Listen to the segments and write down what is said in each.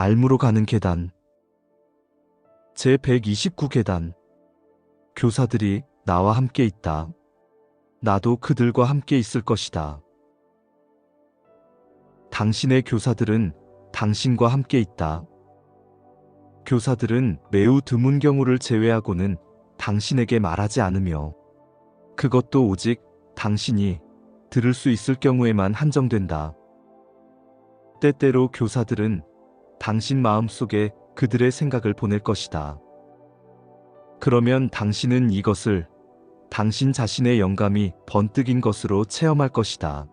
알무로 가는 계단. 제129 계단. 교사들이 나와 함께 있다. 나도 그들과 함께 있을 것이다. 당신의 교사들은 당신과 함께 있다. 교사들은 매우 드문 경우를 제외하고는 당신에게 말하지 않으며 그것도 오직 당신이 들을 수 있을 경우에만 한정된다. 때때로 교사들은 당신 마음속에 그들의 생각을 보낼 것이다. 그러면 당신은 이것을 당신 자신의 영감이 번뜩인 것으로 체험할 것이다.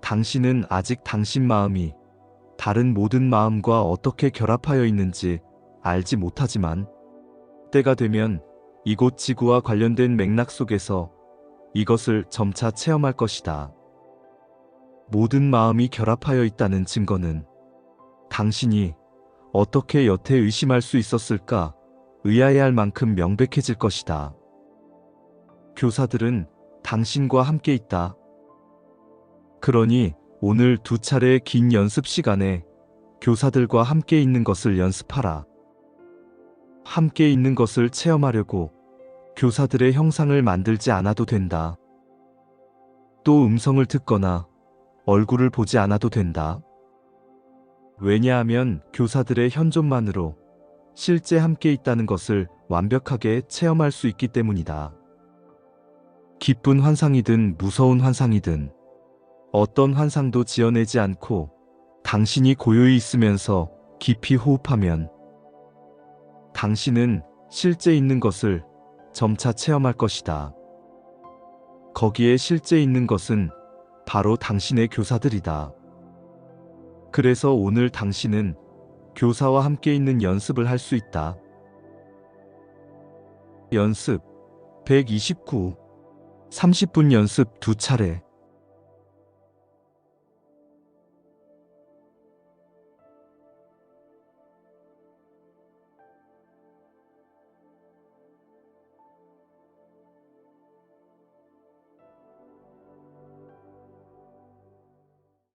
당신은 아직 당신 마음이 다른 모든 마음과 어떻게 결합하여 있는지 알지 못하지만 때가 되면 이곳 지구와 관련된 맥락 속에서 이것을 점차 체험할 것이다. 모든 마음이 결합하여 있다는 증거는 당신이 어떻게 여태 의심할 수 있었을까 의아해할 만큼 명백해질 것이다. 교사들은 당신과 함께 있다. 그러니 오늘 두 차례의 긴 연습 시간에 교사들과 함께 있는 것을 연습하라. 함께 있는 것을 체험하려고 교사들의 형상을 만들지 않아도 된다. 또 음성을 듣거나 얼굴을 보지 않아도 된다. 왜냐하면 교사들의 현존만으로 실제 함께 있다는 것을 완벽하게 체험할 수 있기 때문이다. 기쁜 환상이든 무서운 환상이든 어떤 환상도 지어내지 않고 당신이 고요히 있으면서 깊이 호흡하면 당신은 실제 있는 것을 점차 체험할 것이다. 거기에 실제 있는 것은 바로 당신의 교사들이다. 그래서 오늘 당신은 교사와 함께 있는 연습을 할 수 있다. 연습 129 30분 연습 두 차례